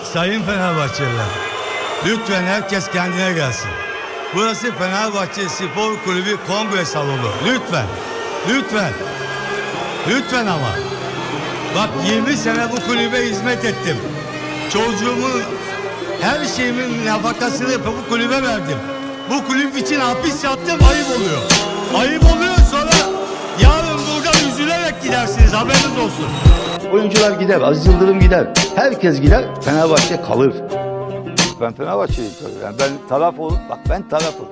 Sayın Fenerbahçeliler, lütfen herkes kendine gelsin. Burası Fenerbahçe Spor Kulübü Kongre Salonu. Lütfen, lütfen, lütfen ama. Bak 20 sene bu kulübe hizmet ettim. Çocuğumun her şeyimin nafakasını bu kulübe verdim. Bu kulüp için hapis yattım ayıp oluyor. Ayıp oluyor sonra yarın buradan üzülerek gidersiniz haberiniz olsun. Oyuncular gider, Aziz Yıldırım gider. Herkes gider, Fenerbahçe kalır. Ben Fenerbahçeliyim tabii. Yani ben taraf ol, bak ben tarafım.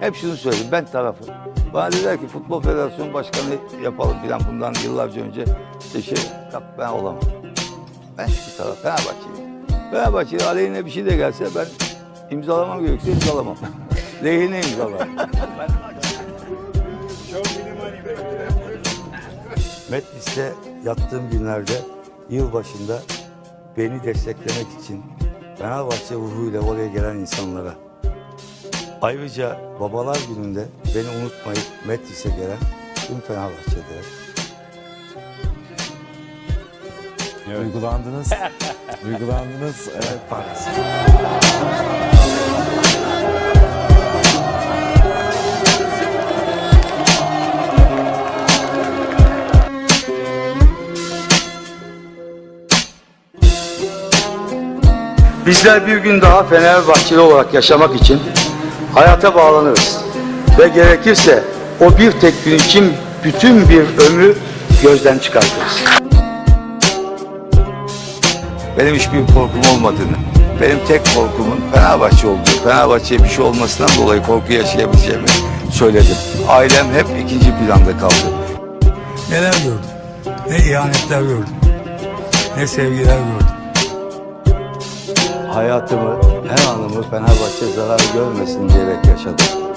Hep şunu söyleyeyim, ben tarafım. Bana dediler ki Futbol Federasyonu Başkanı yapalım filan bundan yıllarca önce. İşte şey, yok ben olamam. Ben şu taraf, Fenerbahçeliyim. Fenerbahçeli aleyhine bir şey de gelse ben imzalamam gerekirse imzalamam. Lehine imzalarım. Metlis'te yattığım günlerde yılbaşında beni desteklemek için Fenerbahçe ruhuyla oraya gelen insanlara ayrıca babalar gününde beni unutmayıp Metlis'e gelen tüm Fenerbahçelilere Duygulandınız. Duygulandınız. Evet, Paris. Bizler bir gün daha Fenerbahçeli olarak yaşamak için hayata bağlanırız. Ve gerekirse o bir tek gün için bütün bir ömrü gözden çıkartırız. Benim hiçbir korkum olmadığını, benim tek korkumun Fenerbahçe olduğu, Fenerbahçe'ye bir şey olmasından dolayı korku yaşayabileceğimi söyledim. Ailem hep ikinci planda kaldı. Neler gördüm. Ne ihanetler gördüm. Ne sevgiler gördüm. Hayatımı, her anımı Fenerbahçe zarar görmesin diyerek yaşadım.